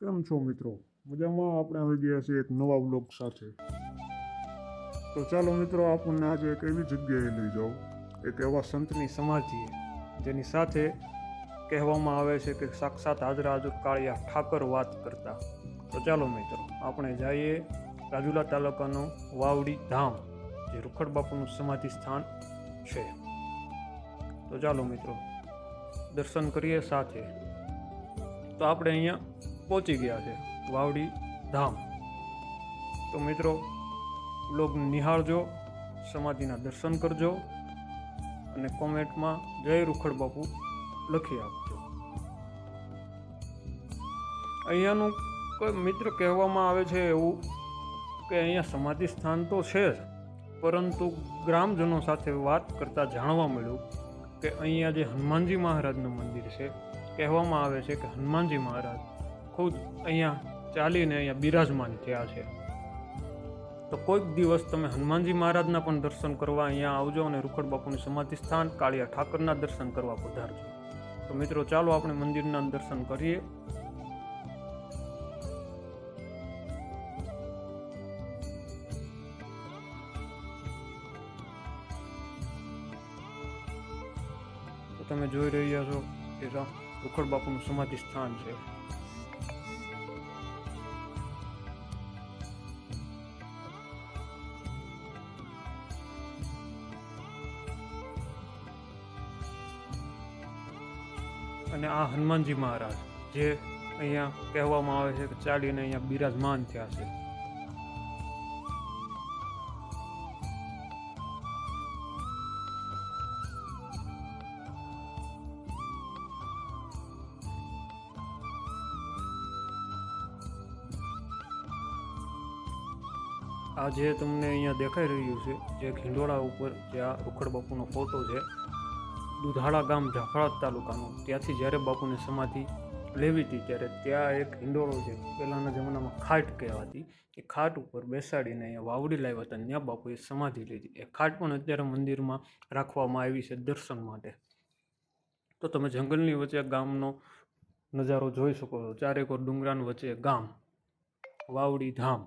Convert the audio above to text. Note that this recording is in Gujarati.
કેમ છો મિત્રો? મજામાં? આપણે આવી ગયા છીએ એક નવા બ્લોગ સાથે. તો ચાલો મિત્રો, આપણને આજે એક એવી જગ્યાએ લઈ જાઓ. એક એવા સંતની સમાધિ જેની સાથે કહેવામાં આવે છે કે સાક્ષાત હાજરા હાજર કાળિયા ઠાકર વાત કરતા. તો ચાલો મિત્રો, આપણે જઈએ રાજુલા તાલુકાનું વાવડી ધામ, જે રૂખડ બાપુનું સમાધિ સ્થાન છે. તો ચાલો મિત્રો, દર્શન કરીએ સાથે. તો આપણે અહીંયા પહોંચી ગયા છે, વાવડી ધામ. તો મિત્રો બ્લોગ નિહાળજો, સમાધિના દર્શન કરજો અને કોમેન્ટમાં જય રૂખડ બાપુ લખી આપજો. અહીંયાનું કોઈ મિત્ર કહેવામાં આવે છે એવું કે અહીંયા સમાધિ સ્થાન તો છે જ, પરંતુ ગ્રામજનો સાથે વાત કરતાં જાણવા મળ્યું કે અહીંયા જે હનુમાનજી મહારાજનું મંદિર છે, કહેવામાં આવે છે કે હનુમાનજી મહારાજ ખુદ અહીંયા ચાલીને અહીંયા બિરાજમાન થયા છે. તો કોઈક દિવસ તમે હનુમાનજી મહારાજના પણ દર્શન કરવા અહીંયા આવજો અને રૂખડ બાપુનું સમાધિ સ્થાન કાળિયા ઠાકરના દર્શન કરવા પધારજો. તો મિત્રો, ચાલો આપણે મંદિરના દર્શન કરીએ. તમે જોઈ રહ્યા છો રા- રૂખડ બાપુનું સમાધિ સ્થાન છે. અને આ હનુમાનજી મહારાજ, જે અહીંયા કહેવામાં આવે છે કે ચાલીને અહીંયા બિરાજમાન થયા છે. આ જે તમને અહીંયા દેખાઈ રહ્યું છે, જે ખીંડોળા ઉપર, જે આ ઉખડ બાપુનો ફોટો છે દુધાળા ગામ જાફરાત તાલુકાનું. ત્યાંથી જ્યારે બાપુને સમાધિ લેવી હતી ત્યારે ત્યાં એક હિંડોળો છે પહેલાંના જમાનામાં ખાટ કહેવાતી, એ ખાટ ઉપર બેસાડીને અહીંયા વાવડી લાવ્યા હતા. ત્યાં બાપુએ સમાધિ લીધી. એ ખાટ પણ અત્યારે મંદિરમાં રાખવામાં આવી છે દર્શન માટે. તો તમે જંગલની વચ્ચે ગામનો નજારો જોઈ શકો છો. ચારેકોર ડુંગરાની વચ્ચે ગામ, વાવડી ધામ.